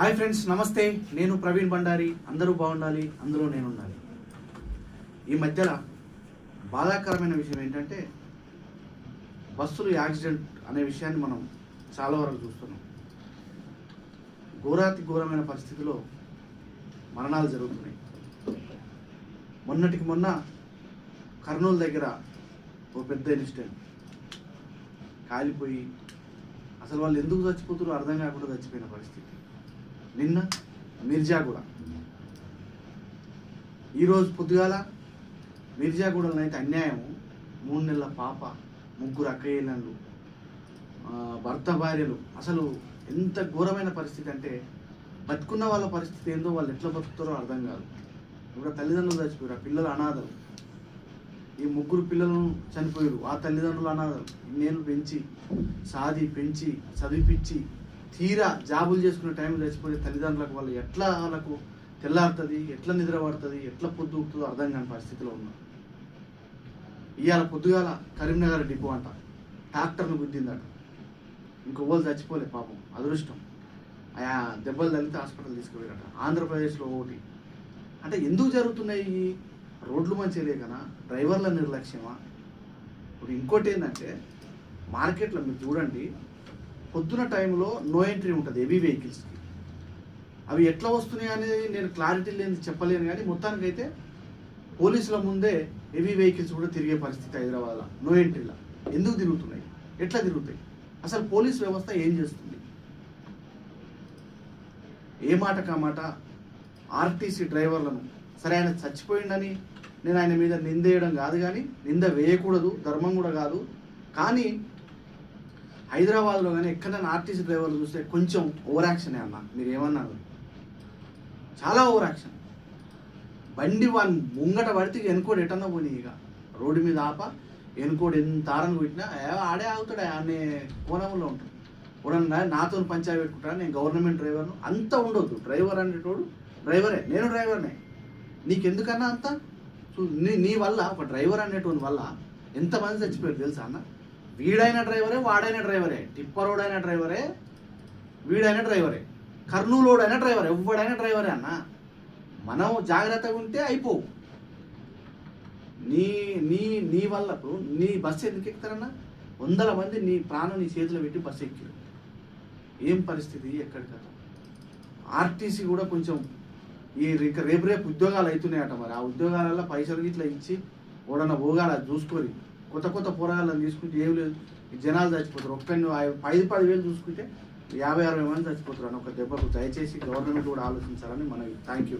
Hi friends నమస్తే. నేను ప్రవీణ్ భండారి. అందరూ బాగుండాలి అందులో నేను ఉండాలి ఈ మధ్యలో బాధాకరమైన విషయం ఏంటంటే బస్సులు యాక్సిడెంట్ అనే విషయాన్ని మనం చాలా వరకు చూస్తున్నాం. ఘోరాతి ఘోరమైన పరిస్థితిలో మరణాలు జరుగుతున్నాయి. మొన్నటికి మొన్న కర్నూలు దగ్గర ఒక పెద్ద ఇన్సిడెంట్. కాలిపోయి అసలు వాళ్ళు ఎందుకు చచ్చిపోతారో అర్థం కాకుండా చచ్చిపోయిన పరిస్థితి. నిన్న మిర్జాగూడ ఈరోజు పొద్దుగాల మిర్జాగూడలో అయితే అన్యాయం మూడు నెలల పాప ముగ్గురు అక్కయ్యలు భర్త భార్యలు. అసలు ఎంత ఘోరమైన పరిస్థితి అంటే బతుకున్న వాళ్ళ పరిస్థితి ఏందో వాళ్ళు ఎట్లా బతుకుతారో అర్థం కాదు. ఇప్పుడు తల్లిదండ్రులు చచ్చిపోయారు ఆ పిల్లలు అనాథలు. ఈ ముగ్గురు పిల్లలను చనిపోయారు ఆ తల్లిదండ్రులు అనాథలు. ఇన్నేళ్ళు పెంచి సాది పెంచి చదివిపించి తీరా జాబులు చేసుకునే టైంలో చచ్చిపోయే తల్లిదండ్రులకు వాళ్ళు ఎట్లా వాళ్ళకు తెల్లారుతుంది ఎట్లా నిద్ర పడుతుంది ఎట్లా పొద్దు ఊపుతుందో అర్థం కాని పరిస్థితిలో ఉన్నారు. ఇవాళ పొద్దుగాల కరీంనగర్ డిపో అంట. ట్రాక్టర్ను గుద్దిందట. ఇంకొవ్వరు చచ్చిపోలే పాపం. అదృష్టం. ఆయా దెబ్బలు తగిలితే హాస్పిటల్ తీసుకుపోయారట. ఆంధ్రప్రదేశ్లో ఒకటి. అంటే ఎందుకు జరుగుతున్నాయి రోడ్లు మంచిదే లేకనా డ్రైవర్ల నిర్లక్ష్యమా? ఇప్పుడు ఇంకోటి ఏంటంటే మార్కెట్లో మీరు చూడండి పొద్దున టైంలో నో ఎంట్రీ ఉంటుంది హెవీ వెహికల్స్కి. అవి ఎట్లా వస్తున్నాయి అనేది నేను క్లారిటీ లేని చెప్పలేను కానీ మొత్తానికైతే పోలీసుల ముందే హెవీ వెహికల్స్ కూడా తిరిగే పరిస్థితి హైదరాబాద్లో నో ఎంట్రీలో. ఎందుకు తిరుగుతున్నాయి? ఎట్లా తిరుగుతాయి? అసలు పోలీస్ వ్యవస్థ ఏం చేస్తుంది? ఏ మాట కామాట ఆర్టీసీ డ్రైవర్లను సరే ఆయన చచ్చిపోయిండని నేను ఆయన మీద నిందేయడం కాదు కానీ నింద వేయకూడదు ధర్మం కూడా కాదు. కానీ హైదరాబాద్లో కానీ ఎక్కడైనా ఆర్టీసీ డ్రైవర్లు చూస్తే కొంచెం ఓవర్ యాక్షనే అన్న? మీరు ఏమన్నారు? చాలా ఓవర్ యాక్షన్. బండి వన్ ముంగట పడితే వెనుకోడు ఎటన్నా పోనీ ఇక. రోడ్డు మీద ఆప వెనుకోడు ఎంత ఆరని కొట్టినా ఆడే ఆగుతాడు అనే కోణంలో ఉంటాడు. కూడా నాతో పంచాయతీ పెట్టుకుంటాను నేను గవర్నమెంట్ డ్రైవర్ను. అంత ఉండొద్దు. డ్రైవర్ అనేటోడు డ్రైవరే. నేను డ్రైవర్నే. నీకెందుకన్నా అంత? చూ- నీ నీ వల్ల ఒక డ్రైవర్ అనేటోని వల్ల ఎంతమంది చచ్చిపోయారు తెలుసా అన్న? వీడైన డ్రైవరే వాడైన డ్రైవరే టిప్పరోడైన డ్రైవరే వీడైన డ్రైవరే కర్నూలోడైన డ్రైవర్ ఎవడైనా డ్రైవరే అన్న మనం జాగ్రత్తగా ఉంటే అయిపోవు నీ నీ నీ వల్ల నీ బస్సు ఎందుకు ఎక్కుతారన్నా? వందల మంది నీ ప్రాణం నీ చేతిలో పెట్టి బస్సు ఎక్కారు. ఏం పరిస్థితి ఎక్కడి కథ ఆర్టీసీ కూడా కొంచెం ఈ ఇంకా రేపు రేపు ఉద్యోగాలు అవుతున్నాయట మరి. ఆ ఉద్యోగాలలో పైసలు ఇట్లా ఇచ్చి ఓడన పోగాల చూసుకొని. కొత్త కొత్త పోరాగాలను తీసుకుంటే ఏం లేదు. జనాలు చచ్చిపోతారు. ఒక్కడిని ఐదు పది వేలు చూసుకుంటే యాభై అరవై మంది చచ్చిపోతారు అని ఒక దెబ్బకు దయచేసి గవర్నమెంట్ కూడా ఆలోచించాలని మనకి థ్యాంక్ యూ.